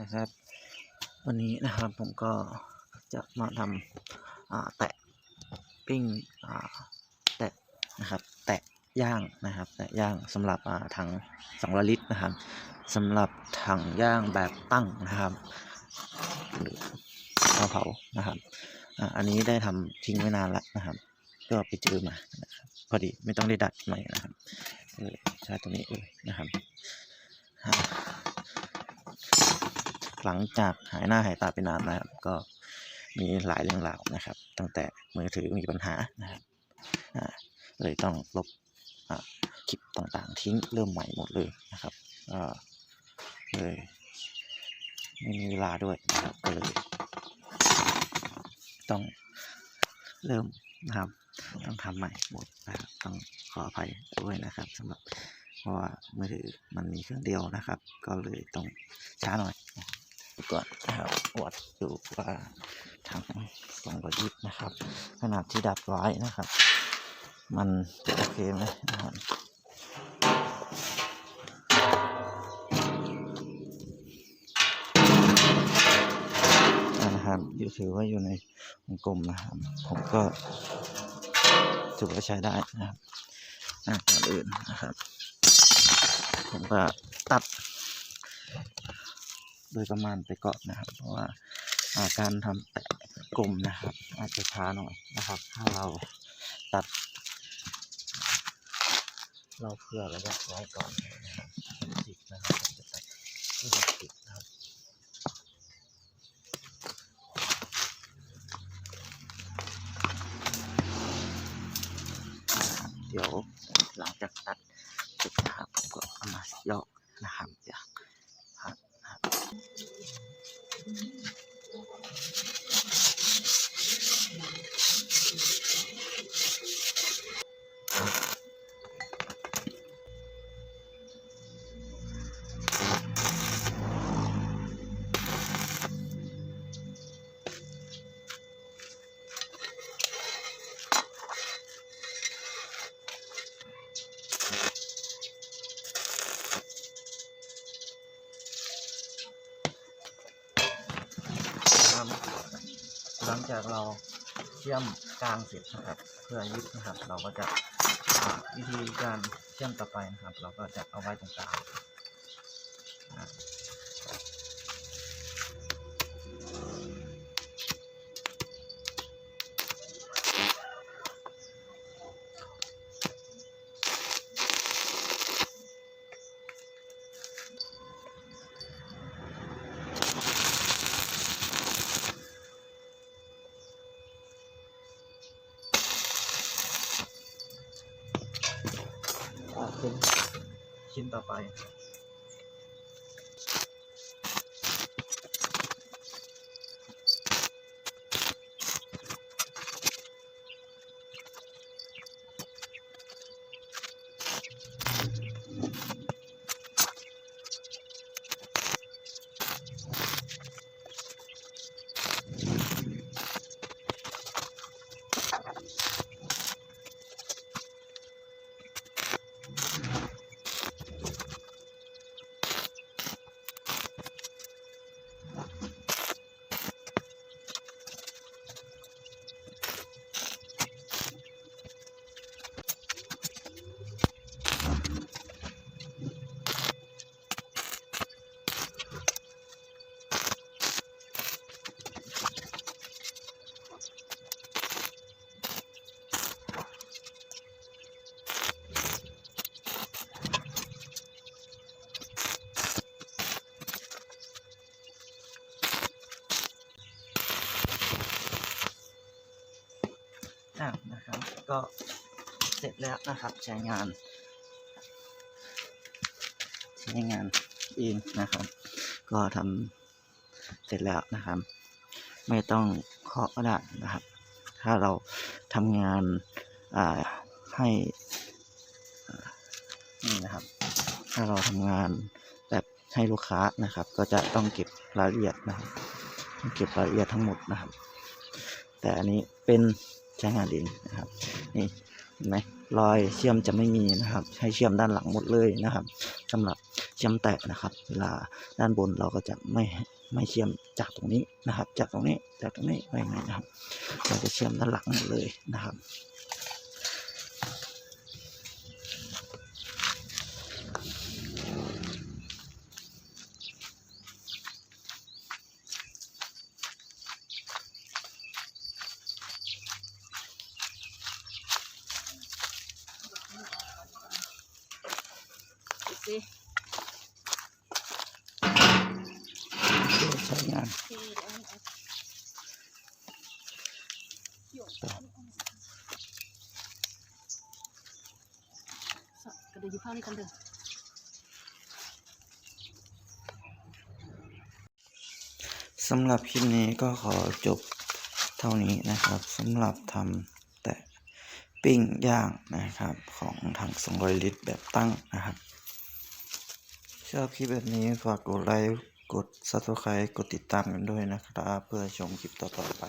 นะครับ วันนี้นะครับผมก็จะมาทำแตะปิ้งแตะนะครับแตะย่างนะครับแตะย่างสำหรับถัง200ลิตรนะครับสำหรับถังย่างแบบตั้งนะครับหรือเตาเผานะครับอ,อันนี้ได้ทำทิ้งไว้นานแล้วนะครับ ก็ไปเจอมานะครับพอดีไม่ต้องได้ดัดใหม่นะครับเลยใช้ตัวนี้เลยนะครับ หลังจากหายหน้าหายตาไปนานนะครับ ก็มีหลายเรื่องราวนะครับ ตั้งแต่มือถือมีปัญหานะครับเลยต้องลบคลิปต่างๆ ทิ้งเริ่มใหม่หมดเลยนะครับเลยไม่มีเวลาด้วยนะครับก็เลยต้องเริ่มนะครับ ต้องทำใหม่หมดนะครับ ต้องขออภัยด้วยนะครับสำหรับเพราะว่ามือถือมันมีเครื่องเดียวนะครับ ก็เลยต้องช้าหน่อย ก่อนนะครับวัดดูว่าทางสองร้อยยิบนะครับ ขนาดที่ดัดไว้นะครับ มันจะโอเคไหมนะครับนะครับอยู่ถือว่าอยู่ในวงกลมนะครับ ผมก็ถือว่าใช้ได้นะครับอะก่อนอื่นนะครับ ผมก็ตัด โดยประมาณไปก่อนนะครับ เพราะว่าอาการทำแตะกลมนะครับ อาจจะช้าหน่อยนะครับ ถ้าเราตัด เราเผื่อระยะไว้ก่อนนะครับ หลังจากเราเชื่อมกลางเสร็จนะครับ เพื่อยึดนะครับ เราก็จะอ่าวิธีการเชื่อมต่อไปนะครับ เราก็จะเอาไว้ตรงกลาง ชิ้น ก็เสร็จแล้วนะครับ ใช้งานใช้งานเองนะครับ ก็ทำเสร็จแล้วนะครับ ไม่ต้องเคาะก็ได้นะครับ ถ้าเราทำงานาให้นี่นะครับ ถ้าเราทำงานแบบให้ลูกค้านะครับ ก็จะต้องเก็บรายละเอียดนะครับเก็บรายละเอียดทั้งหมดนะครับ แต่อันนี้เป็นใช้งานเองนะครับ นี่เห็นไหมรอยเชื่อมจะไม่มีนะครับ ให้เชื่อมด้านหลังหมดเลยนะครับสำหรับเชื่อมแตะนะครับ เวลาด้านบนเราก็จะไม่ไม่เชื่อมจากตรงนี้นะครับ จากตรงนี้จากตรงนี้ไปไหนนะครับ เราจะเชื่อมด้านหลังหมดเลยนะครับ สิใช้งานที่เดี๋ยวเอาเอาหยกสะกระเดือกอยู่ข้างนี้กันเถอะสำหรับคลิปนี้ก็ขอจบเท่านี้นะครับสำหรับทำแต่ปิ้งย่างนะครับของถัง200ลิตรแบบตั้งนะครับ ชอบคลิปแบบนี้ฝากกดไลค์ กด subscribe กดติดตามกันด้วยนะครับ เพื่อชมคลิปต่อๆไป